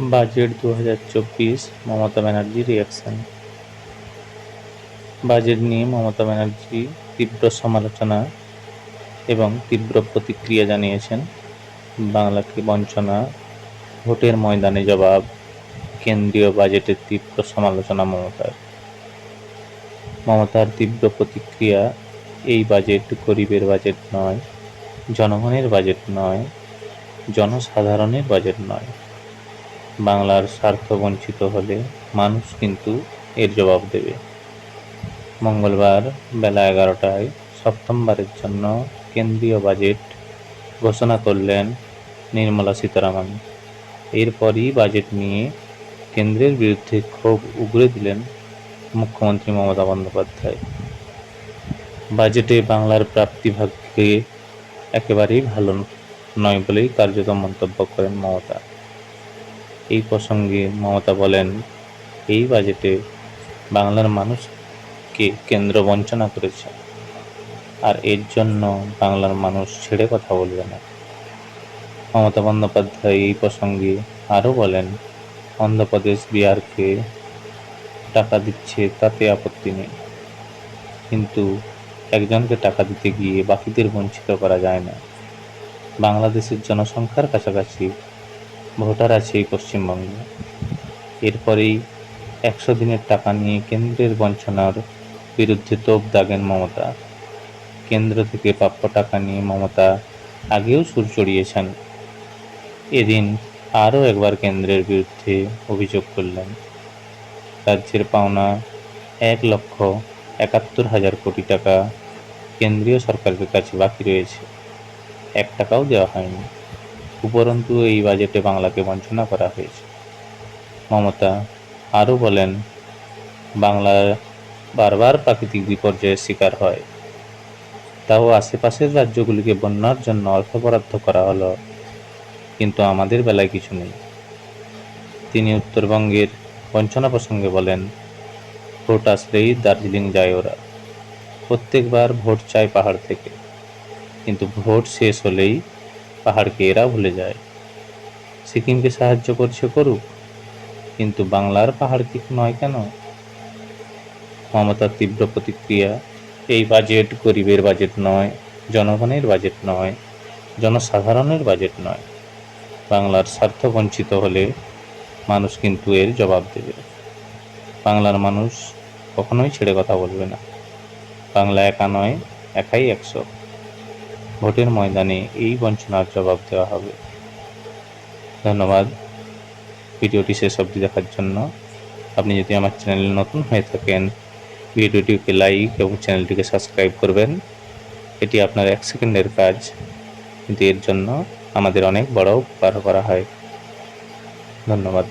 Budget দু হাজার চব্বিশ, মমতা ব্যানার্জি রিয়াকশন বাজেট নিয়ে মমতা ব্যানার্জি তীব্র সমালোচনা এবং তীব্র প্রতিক্রিয়া জানিয়েছেন। বাংলাকে বঞ্চনা, ভোটের ময়দানে জবাব, কেন্দ্রীয় বাজেটের তীব্র সমালোচনা মমতার। মমতার তীব্র প্রতিক্রিয়া এই বাজেট গরিবের বাজেট নয়, জনগণের বাজেট নয়, জনসাধারণের বাজেট নয়। বাংলার স্বার্থ বঞ্চিত হলে মানুষ কিন্তু এর জবাব দেবে। মঙ্গলবার বেলা এগারোটায় সপ্তমবারের জন্য কেন্দ্রীয় বাজেট ঘোষণা করলেন নির্মলা সীতারামন। এরপরই বাজেট নিয়ে কেন্দ্রের বিরুদ্ধে ক্ষোভ উগরে দিলেন মুখ্যমন্ত্রী মমতা বন্দ্যোপাধ্যায়। বাজেটে বাংলার প্রাপ্তিভাগকে একেবারেই ভালো নয় বলেই কার্যত মন্তব্য করেন মমতা। এই প্রসঙ্গে মমতা বলেন, এই বাজেটে বাংলার মানুষকে কেন্দ্র বঞ্চনা করেছে। আর এর জন্য বাংলার মানুষ ছেড়ে কথা বলবে না। মমতা বন্দ্যোপাধ্যায় এই প্রসঙ্গে আরও বলেন, অন্ধ্রপ্রদেশ বিহারকে টাকা দিচ্ছে, তাতে আপত্তি নেই। কিন্তু একজনকে টাকা দিতে গিয়ে বাকিদের বঞ্চিত করা যায় না। বাংলাদেশের জনসংখ্যার কাছাকাছি ভোটার আছে এই পশ্চিমবঙ্গে। এরপরেই একশো দিনের টাকা নিয়ে কেন্দ্রের বঞ্চনার বিরুদ্ধে তোপ দাগেন মমতা। কেন্দ্র থেকে প্রাপ্য টাকা নিয়ে মমতা আগেও সুর চড়িয়েছেন। এদিন আরও একবার কেন্দ্রের বিরুদ্ধে অভিযোগ করলেন। রাজ্যের পাওনা এক লক্ষ একাত্তর হাজার কোটি টাকা কেন্দ্রীয় সরকারের কাছে বাকি রয়েছে। এক টাকাও দেওয়া হয়নি। উপরন্তু এই বাজেটে বাংলাকে বঞ্চনা করা হয়েছে। মমতা আরও বলেন, বাংলার বারবার প্রাকৃতিক বিপর্যয়ের শিকার হয়। তাও আশেপাশের রাজ্যগুলিকে বন্যার জন্য অর্থ বরাদ্দ করা হলো, কিন্তু আমাদের বেলায় কিছু নেই। তিনি উত্তরবঙ্গের বঞ্চনা প্রসঙ্গে বলেন, ভোট আসলেই দার্জিলিং যায় ওরা। প্রত্যেকবার ভোট চায় পাহাড় থেকে, কিন্তু ভোট শেষ হলেই পাহাড়কে এরা ভুলে যায়। সিকিমকে সাহায্য করছে করুক, কিন্তু বাংলার পাহাড় কি নয় কেন? মমতার তীব্র প্রতিক্রিয়া, এই বাজেট গরিবের বাজেট নয়, জনগণের বাজেট নয়, জনসাধারণের বাজেট নয়। বাংলার স্বার্থ বঞ্চিত হলে মানুষ কিন্তু এর জবাব দেবে। বাংলার মানুষ কখনোই ছেড়ে কথা বলবে না। বাংলা একা নয়, একাই একশো। ভোটের ময়দানে এই বঞ্চনার জবাব দেওয়া হবে। ধন্যবাদ। ভিডিওটি শেষ অবধি দেখার জন্য। আপনি যদি আমার চ্যানেলে নতুন হয়ে থাকেন, ভিডিওটিকে লাইক এবং চ্যানেলটিকে সাবস্ক্রাইব করবেন। এটি আপনার এক সেকেন্ডের কাজ। কিন্তু এর জন্য আমাদের অনেক বড় উপকার করা হয়। ধন্যবাদ।